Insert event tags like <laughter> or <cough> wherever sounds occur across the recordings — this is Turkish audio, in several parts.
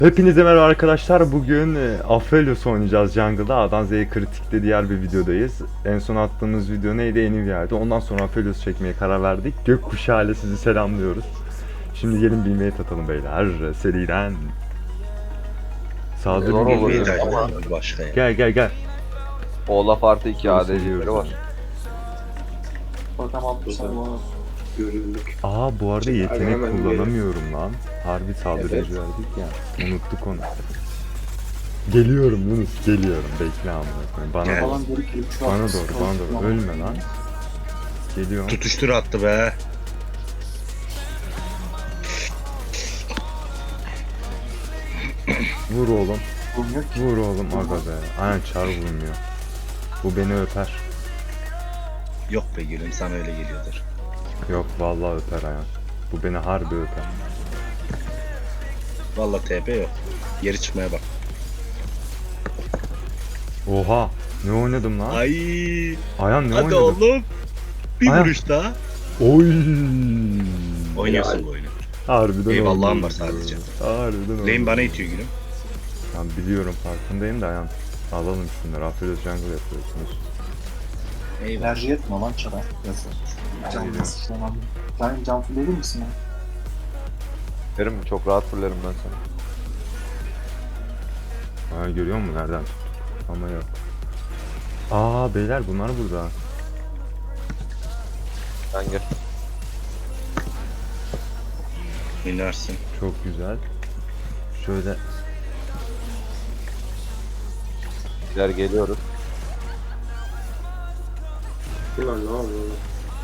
Hepinize merhaba arkadaşlar. Bugün e, Aphelios oynayacağız jungle'da. A'dan Z'ye kritikte diğer bir videodayız. En son attığımız video neydi? Nvidia'ydı. Ondan sonra Aphelios çekmeye karar verdik. Gökkuşağı ile sizi selamlıyoruz. Şimdi gelin bilmeyi tatalım beyler. Seriden. Sağda Zor bir olur geliyor. ya. ama başka ya. Gel gel gel. Olaf artı 2 Bunu ADC'leri seviyoruz. var. Bakalım atmışlar bu Görünlük. Aa bu arada yetenek hemen kullanamıyorum lan. Harbi saldırıcı Evet. verdik ya. Unuttuk onu. Geliyorum Yunus geliyorum. Bekle amına. Bana Gel. doğru. Bana an. doğru, bana doğru. Ölme lan. Geliyorum. Tutuştur attı be. Vur oğlum. Vur oğlum aga be. Aynen çar vurmuyor. Bu beni öper. Yok be gülüm sana öyle geliyordur. Yok vallahi öper aynen. Bu beni harbi öper. Valla TP yok. Geri çıkmaya bak. Oha. Ne oynadım lan? Ay. Ayhan ne hadi oynadım? oğlum. Bir Ayağım. vuruş daha. Oy. Oynuyorsun bu oyunu. Harbiden Eyvallahım var sadece. Harbiden Lane bana itiyor gülüm. Ben biliyorum farkındayım da Ayhan. Alalım şunları. Aferin jungle yapıyorsunuz. Eyvallah. Yetmiyor lan çara. Yazı. Can nasıl işlemem. Can, misin ya? Verim mi? Çok rahat fullerim ben sana. Ha görüyor musun nereden tuttuk? Ama yok. Aa beyler bunlar burada. Sen gel. Oynarsın. Çok güzel. Şöyle Gel geliyoruz. Ulan ne yapıyor?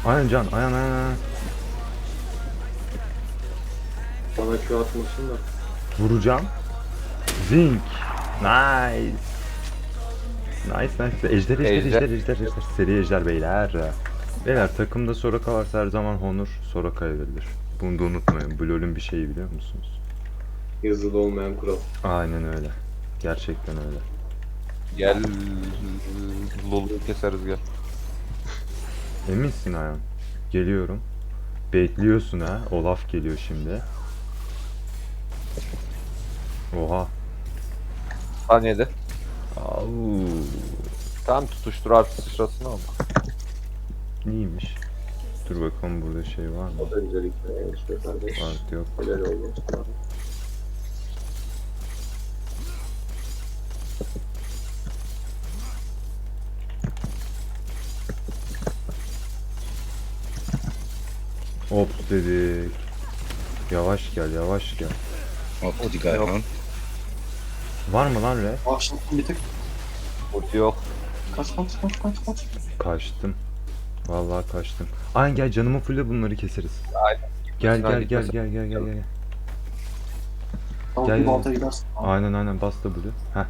Aynen can, aynen aynen. aynen. Bana Q atmasın da. Vuracağım. Zink. Nice. Nice nice. Ejder ejder ejder Ejder. ejder ejder. Seri ejder beyler. Beyler takımda Soraka varsa her zaman Honor Soraka'ya verilir. Bunu da unutmayın. Bu LoL'ün bir şeyi biliyor musunuz? Yazılı olmayan kural. Aynen öyle. Gerçekten öyle. Gel. Lulu'yu keseriz gel. Eminsin Ayhan. Geliyorum. Bekliyorsun ha. Olaf geliyor şimdi. Oha. Saniyede. Au. Tam tutuştur artı sıçrasını al. İyiymiş. Dur bakalım burada şey var mı? O da öncelikle yanlış be kardeş. Artı yok. Helal oldu. Hop dedik. Yavaş gel, yavaş gel. Optik Ayhan. Var mı lan re? Başlattım bir tık. Ulti yok. Kaç kaç kaç kaç kaç. Kaçtım. Vallahi kaçtım. Aynen gel canımı fulle bunları keseriz. Aynen. Gel gel gel gel gel gel gel. Tamam Gel, bir gel. balta gidersin. Aynen aynen bas W. Heh.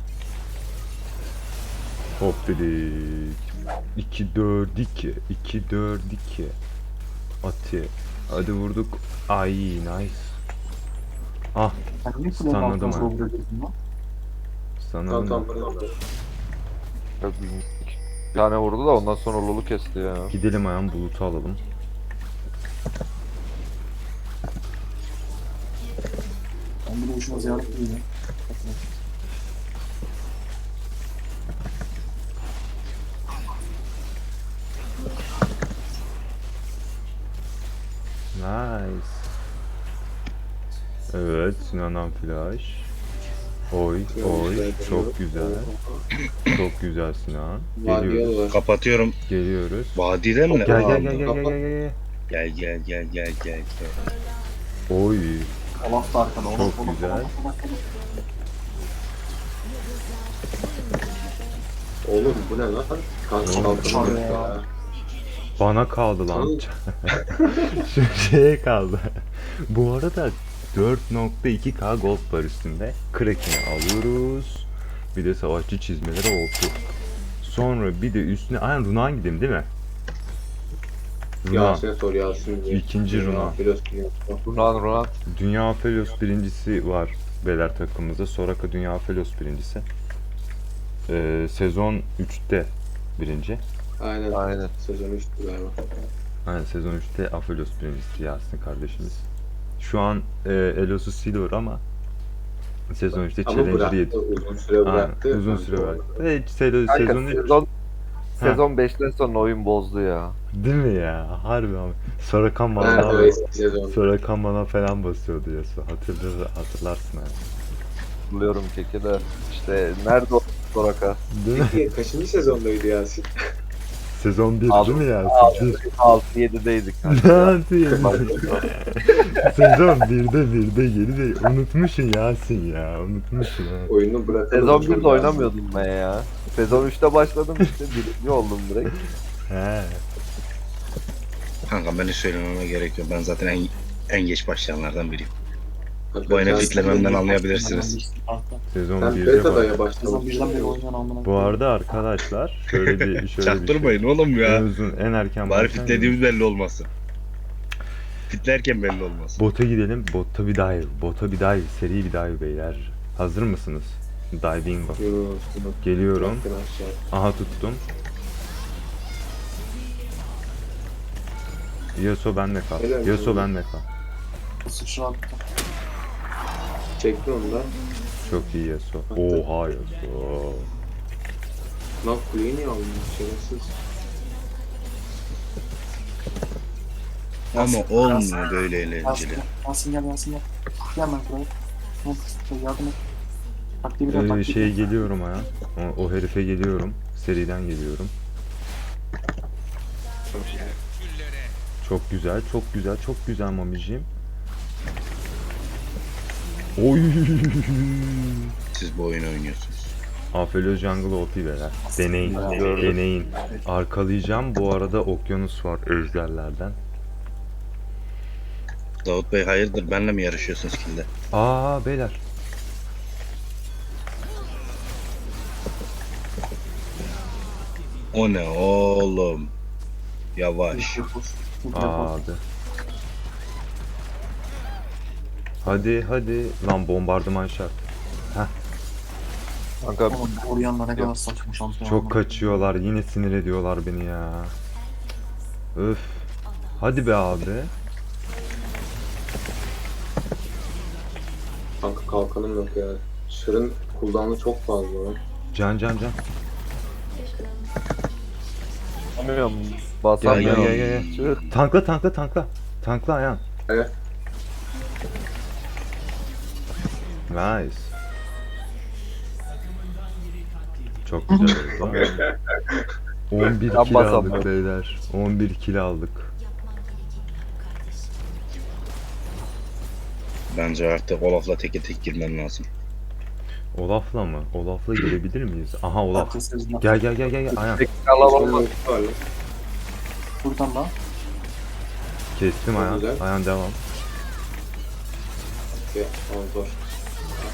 Hop dedik. 2 4 2 2 4 2. Ati. Hadi vurduk. Ay nice. Ah Sen niye full Stunladım balta ha. zorluyor dedin lan? Tam sanırım. tam pardon. Çok büyük. Bir tane vurdu da ondan sonra Lulu kesti ya. Gidelim ayağım bulutu alalım. Ben bunu uçuma ziyaret edeyim. Sinan Flash. Oy oy çok güzel. Çok güzel Sinan. Geliyoruz. Kapatıyorum. Geliyoruz. Vadide mi? Gel gel gel gel gel gel gel. Gel gel gel gel. Oy. Olaf da arkada. Olaf, Çok Olaf, güzel. Olaf, Olaf, Olaf. Oğlum bu ne lan? Kanka ya. ya. Bana kaldı lan. <laughs> Şu şeye kaldı. Bu arada 4.2k gold var üstünde. Kraken'i alıyoruz. Bir de savaşçı çizmeleri oldu. Sonra bir de üstüne aynen Runa'ya gidelim değil mi? Runa. Yasin'e sor Yasin diye. İkinci Runa. Filos. Runan Runan. Dünya Aphelios birincisi var beyler takımımızda. Soraka Dünya Aphelios birincisi. Ee, sezon 3'te birinci. Aynen. Aynen. Sezon 3 galiba. Aynen sezon 3'te Aphelios birincisi Yasin kardeşimiz. Şu an e, Elos'u siliyor ama sezon 3'te Ama bıraktı, 7. uzun süre Aynen, bıraktı. uzun süre bıraktı. Evet, sezon, Kanka, sezon 3 sezon, Ha. sezon 5'ten sonra oyun bozdu ya. değil mi ya? Harbi ama. Sorakan Nerede o bana eski sezon? Sorakan bana falan basıyordu Yasu. Hatırlar, hatırlarsın yani. Biliyorum keke de işte nerede o Soraka? Değil mi? Peki kaçıncı sezondaydı Yasin? <laughs> Sezon 1 Abi- değil mi ya? 1. 6-7'deydik Ne kanka. <laughs> yapayım? <laughs> Sezon 1'de 1'de geri de unutmuşsun Yasin ya. Unutmuşsun ha. Oyunu bırakalım. Sezon Çok 1'de oynamıyordum ben ya. Sezon 3'te başladım işte birinci oldum direkt. He. Kanka beni söylememe gerek yok. Ben zaten en en geç başlayanlardan biriyim. Bu oyunu fitlememden anlayabilirsiniz. Sezon Sen 1'de beta'daya bak. Sezon başlamışsın. birden beri oynayan amına. Bu arada arkadaşlar şöyle bir şöyle bir <laughs> şey. Çaktırmayın oğlum En ya. uzun en erken Bari başlayan fitlediğimiz belli olmasın. Fitlerken belli olmasın. Bota gidelim. Botta bir dive. Bota bir dive. Seri bir dive beyler. Hazır mısınız? Diving bak. Geliyorum. Bıraktın aşağı. Aha tuttum. Yasuo bende kal. Helal Yasuo olsun. bende kal. Sıçra attı. Çekti onu da. Çok iyi Yasuo. Oha Yasuo. Lan kuleyi niye aldın? Şerefsiz. Ama olmuyor böyle eğlenceli. Yasin, gel Yasin gel. Gel ben buraya. Ne? Yardım et. Taktiği bir Ee, şeye geliyorum ya. O, o herife geliyorum. Seriden geliyorum. Çok güzel, çok güzel, çok güzel mamiciğim. Oy! Siz bu oyunu oynuyorsunuz. Aphelios Jungle OP beyler. Deneyin, Gördüm. deneyin. Arkalayacağım. Bu arada okyanus var ejderlerden. Davut Bey hayırdır benle mi yarışıyorsunuz kilde? Aa beyler. O ne oğlum? Yavaş. Abi. Hadi hadi. Lan bombardıman şart. Kanka Oğlum Orion'la ne kadar saçma şampiyon. Çok kaçıyorlar. Yine sinir ediyorlar beni ya. Öf. Hadi be abi. Kanka kalkanım yok ya. Şırın cooldown'u çok fazla. Can can can. basamıyorum. Gel gel gel. gel. Tankla tankla tankla. Tankla ayağın. Evet. Nice. Çok güzel oldu. <laughs> 11 Ben kill basamıyorum. aldık beyler. 11 kill aldık. Bence artık Olaf'la teke tek girmen lazım. Olaf'la mı? Olaf'la girebilir miyiz? Aha Olaf. Gel gel gel gel gel. Lan. Buradan da. Kestim Çok ayağın. güzel. Ayağın devam. Ya, tamam zor.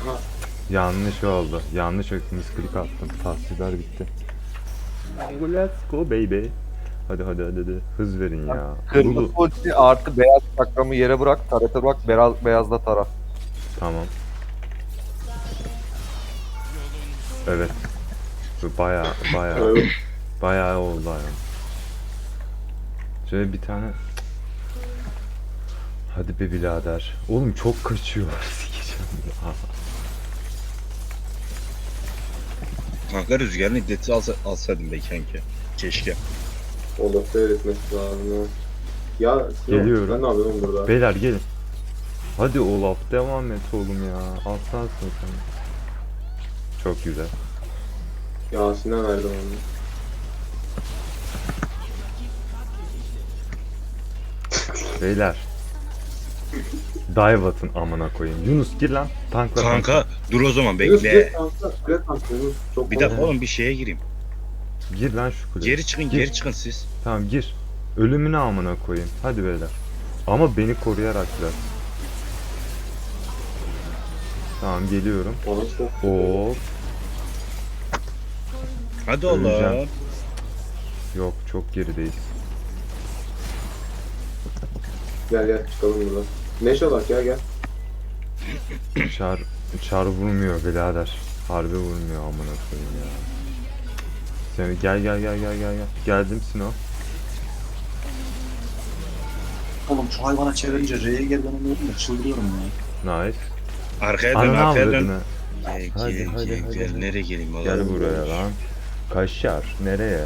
Aha. Yanlış oldu. Yanlış misklik attım. Tahsiller bitti. Let's go baby. Hadi hadi hadi hadi. Hız verin ya. Kırmızı Lulu. ulti artı beyaz çakramı yere bırak. Tarete bak beyaz, beyazla tara. Tamam. Evet. Bu Baya baya bayağı oldu yani. Şöyle bir tane Hadi be birader. Oğlum çok kaçıyorlar <laughs> sikeceğim ya. Kanka rüzgarın iddeti alsa, alsaydım be kanka. Keşke. Olaf'ta öğretmesi lazım ya. Ya Sinan, Geliyorum. Sen ne yapıyorsun burada? Beyler gelin. Hadi Olaf devam et oğlum ya. Aslansın sen. Çok güzel. Yasin'e verdim onu. Beyler. Dive atın amına koyayım. Yunus gir lan. Tankla tankla. Kanka dur o zaman Yunus bekle. tankla. Direkt tankla Yunus. Çok Bir dakika oğlum bir şeye gireyim. Gir lan şu kuleye. Geri çıkın Gir. geri çıkın siz. Tamam gir. Ölümüne amına koyayım. Hadi beyler. Ama beni koruyarak biraz. Tamam geliyorum. Bana çok Hop. Hadi Öleceğim. oğlum. Yok çok gerideyiz. Gel gel çıkalım buradan. Neşe bak gel gel. Çar çar vurmuyor birader. Harbi vurmuyor amına koyayım ya. Seni gel gel gel gel gel gel. Geldim Sino. Oğlum şu hayvana çevirince R'ye geri dönemiyorum da çıldırıyorum ya. Nice. Arkaya dön Ananı arkaya dön. avradını. Gel Hadi, gel hadi, gel hadi, gel. Nereye geleyim valla? Gel buraya lan. Kaşar. Nereye?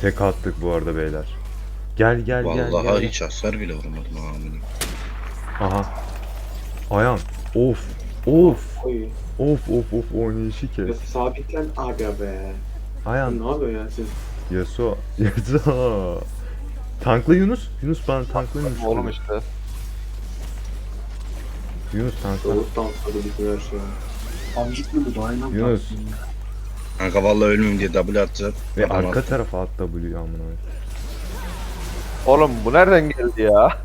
Tek attık bu arada beyler. Gel gel gel Vallahi gel. hiç hasar bile vurmadım amirim. Aha. Ayağım. Of. Of. Oy. Of of of oynayışı Ya kes. sabitlen aga be. Ayağım. Ne yapıyorsun ya siz? Yasuo. <laughs> Yasuo. Tankla Yunus. Yunus bana tankla Yunus. Oğlum işte. Yunus tankla. Doğut dansadı bütün her şey. Amcıklı bir dayına Yunus. Kanka vallahi ölmeyeyim diye W atacağım. Ve Adam arka attı. tarafa at W amına. koyayım. Oğlum bu nereden geldi ya?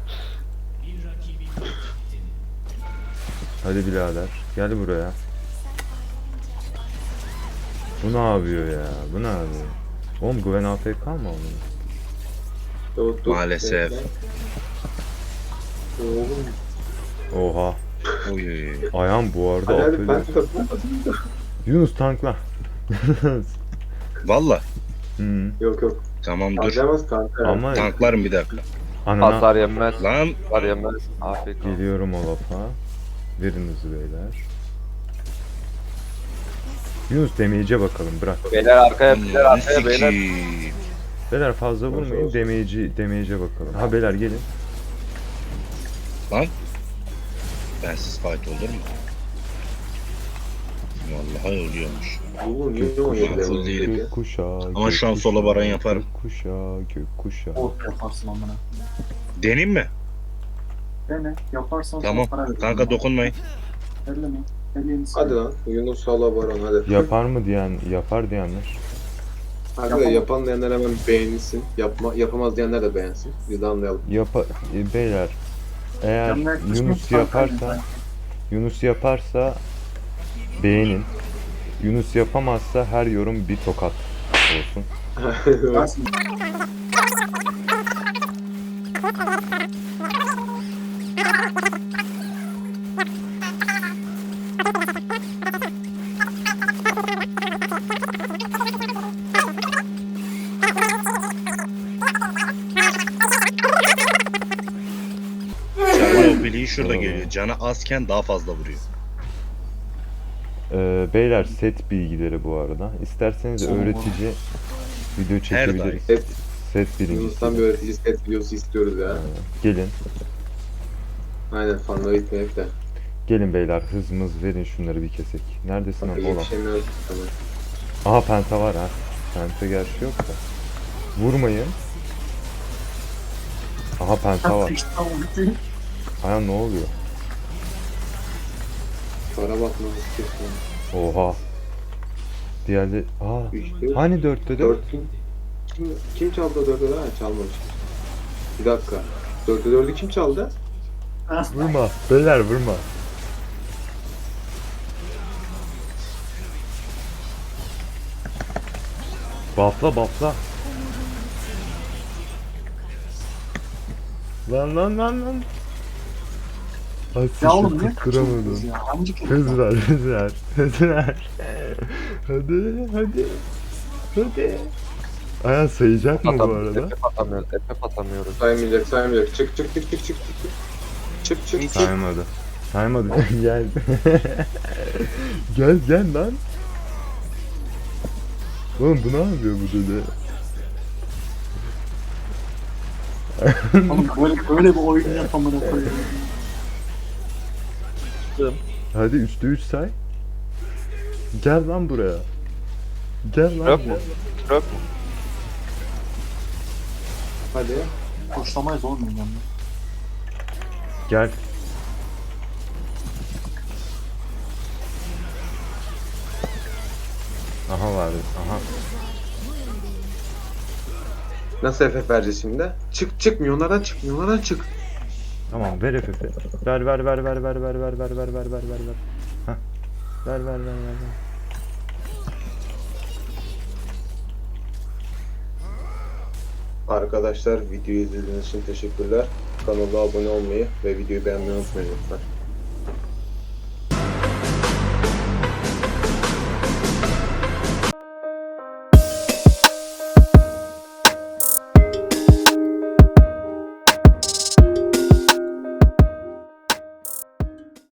Hadi birader. Gel buraya. Bu ne yapıyor ya? Bu ne yapıyor? Oğlum Gwen AFK mı? Doğut dur. Maalesef. Oğlum. Oha. Oy. Ayağım bu arada Hadi ben. Yunus tankla. <laughs> Valla. hmm. Yok yok. Tamam dur. Harcamaz kanka. Ama Tanklarım bir dakika. anana Hasar yenmez. Lan Hasar yenmez. Afiyet olsun. geliyorum o lafa. Verinizi beyler. Yunus demeyece bakalım bırak. Beyler arkaya beyler ananı arkaya beyler. Beyler fazla vurmayın demeyeci demeyece bakalım. Ha beyler gelin. Bensiz fight olur mu? Vallahi oluyormuş. Bu niye oynuyor? kuşağı, full değilim. Gök kuşağı. Ama şu an sola baran yaparım. Gök kuşağı, gök kuşağı. Oh yaparsın amına. Deneyim mi? Dene yaparsan Tamam. para veririm. Kanka dokunmayın. Elleme. Ellerini Hadi lan. Yunus Sala Baron hadi. Yapar mı diyen, yapar diyenler. Hadi Yapamam. de yapan diyenler hemen beğenilsin. Yapma, yapamaz diyenler de beğensin. Biz de anlayalım. Yapa e, beyler eğer Yunus yaparsa. Yunus yaparsa beğenin. Yunus yapamazsa her yorum bir tokat olsun. Dersin. Canı o bileği şurada geliyor. Canı azken daha fazla vuruyor. Beyler set bilgileri bu arada. İsterseniz Tamam. öğretici video çekebiliriz. Set, Set birincisi. Yunus'tan bir öğretici set videosu istiyoruz ya. Gelin. Aynen fanları gitmeyip de. Gelin beyler hızımız verin şunları bir kesek. Neredesin lan oğlum? Yetişemiyoruz. Tamam. Aha penta var ha. Penta gerçi yok da. Vurmayın. Aha penta var. Aya ne oluyor? Para bakmamız istiyorsun. Oha. Diğerleri... Aa. Üçte. Hani dörtte dört? Dört kim? Kim, çaldı o dörtte dört? Ha çalmamış. Bir dakika. Dörtte dördü kim çaldı? Vurma. Beyler vurma. Bafla bafla. Lan lan lan lan. Ay Ya oğlum ne tutturamadım. kaçırdınız ya? Amcık Hız ver hız ver. Hız ver. Hadi hadi. Hadi. Aya sayacak mı bu Atamıyoruz. arada? Epep atamıyoruz. Epep atamıyoruz. Saymayacak saymayacak. Çık çık çık çık çık çık. Çık çık çık. Saymadı. Saymadı. <laughs> gel. gel gel lan. Oğlum bu ne yapıyor bu dede? Oğlum böyle, böyle bir oyun yapamına koyuyorum. <laughs> Hadi 3'te 3 say. Gel lan buraya. Gel lan. Yok mu? Yok mu? Hadi. Koşlamayız oğlum yani. Gel. Aha var. Aha. Nasıl FF vereceğiz şimdi? Çık çık milyonlardan çık milyonlardan çık. Tamam ver FF'i. Ver ver ver ver ver ver ver ver ver ver ver ver ver. Hah. Ver ver ver ver ver. Arkadaşlar videoyu izlediğiniz için teşekkürler. Kanala abone olmayı ve videoyu beğenmeyi unutmayın lütfen.